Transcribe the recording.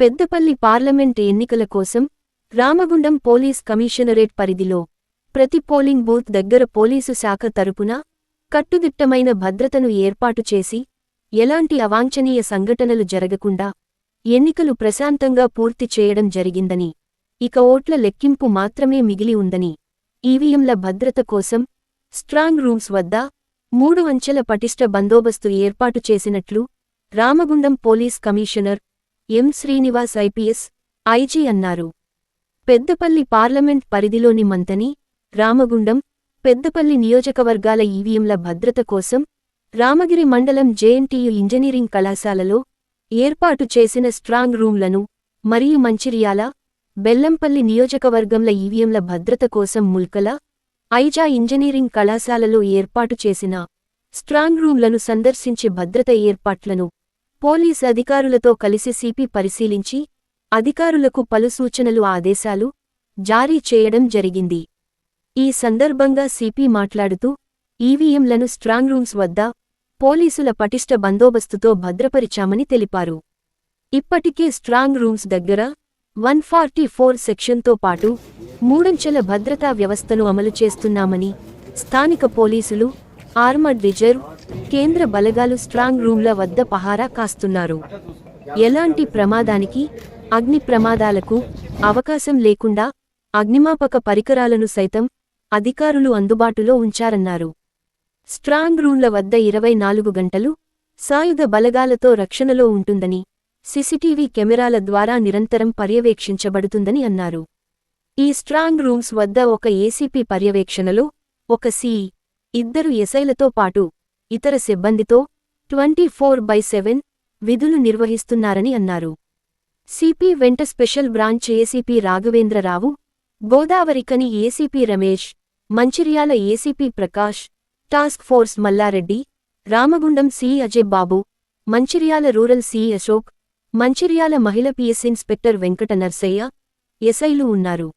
Peddapalli parliament ఎన్నికల కోసం Ramagundam police commissionerate పరిధిలో ప్రతి పోలింగ్ బూత్ దగ్గర పోలీసు శాఖ తరపున కట్టుదిట్టమైన భద్రతను ఏర్పాటు చేసి ఎలాంటి అవాంఛనీయ సంఘటనలు జరగకుండా ఎన్నికలు ప్రశాంతంగా పూర్తి చేయడం జరిగిందని ఇక ఓట్ల లెక్కింపు మాత్రమే మిగిలి ఉందని ఈవీఎంల భద్రత కోసం స్ట్రాంగ్ రూమ్స్ వద్ద మూడు అంచెల పటిష్ట బందోబస్తు ఏర్పాటు చేసినట్లు Ramagundam police commissioner M. Srinivas IPS IG అన్నారు. పెద్దపల్లి పార్లమెంట్ పరిధిలోని మంతని రామగుండం పెద్దపల్లి నియోజకవర్గాల ఈవీఎంల భద్రత కోసం రామగిరి మండలం జేఎన్టీయు ఇంజనీరింగ్ కళాశాలలో ఏర్పాటు చేసిన స్ట్రాంగ్ రూంలను మరియు మంచిర్యాల బెల్లంపల్లి నియోజకవర్గంల ఈవీఎంల భద్రత కోసం ముల్కల ఐజా ఇంజనీరింగ్ కళాశాలలో ఏర్పాటు చేసిన స్ట్రాంగ్ రూంలను సందర్శించి భద్రత ఏర్పాట్లను పోలీస్ అధికారులతో కలిసి సిపి పరిశీలించి అధికారులకు పలు సూచనలు ఆదేశాలు జారీ చేయడం జరిగింది. ఈ సందర్భంగా సిపి మాట్లాడుతూ ఈవీఎంలను స్ట్రాంగ్ రూమ్స్ వద్ద పోలీసుల పటిష్ట బందోబస్తుతో భద్రపరిచామని తెలిపారు. ఇప్పటికే స్ట్రాంగ్ రూమ్స్ దగ్గర వన్ ఫార్టీ ఫోర్ సెక్షన్తో పాటు మూడంచెల భద్రతా వ్యవస్థను అమలు చేస్తున్నామని స్థానిక పోలీసులు ఆర్మడ్ రిజర్వ్ కేంద్ర బలగాలు స్ట్రాంగ్ రూమ్ల వద్ద పహారా కాస్తున్నారు. ఎలాంటి ప్రమాదానికి అగ్ని ప్రమాదాలకు అవకాశం లేకుండా అగ్నిమాపక పరికరాలను సైతం అధికారులు అందుబాటులో ఉంచారన్నారు. స్ట్రాంగ్ రూమ్ల వద్ద ఇరవై నాలుగు గంటలు సాయుధ బలగాలతో రక్షణలో ఉంటుందని సీసీటీవీ కెమెరాల ద్వారా నిరంతరం పర్యవేక్షించబడుతుందని అన్నారు. ఈ స్ట్రాంగ్ రూమ్స్ వద్ద ఒక ఏసీపీ పర్యవేక్షణలో ఒక సిఈ ఇద్దరు ఎసైలతో పాటు ఇతర సిబ్బందితో ట్వంటీ ఫోర్ బై సెవెన్ విధులు నిర్వహిస్తున్నారని అన్నారు. సిపి వెంట special branch ACP Raghavendra Rao Godavarikhani ACP Ramesh Mancherial ACP Prakash task force Mallareddy Ramagundam C Ajay బాబు మంచిర్యాల రూరల్ సి అశోక్ మంచిర్యాల మహిళ పిఎస్ ఇన్స్పెక్టర్ వెంకట నర్సయ్య ఎస్ఐలు ఉన్నారు.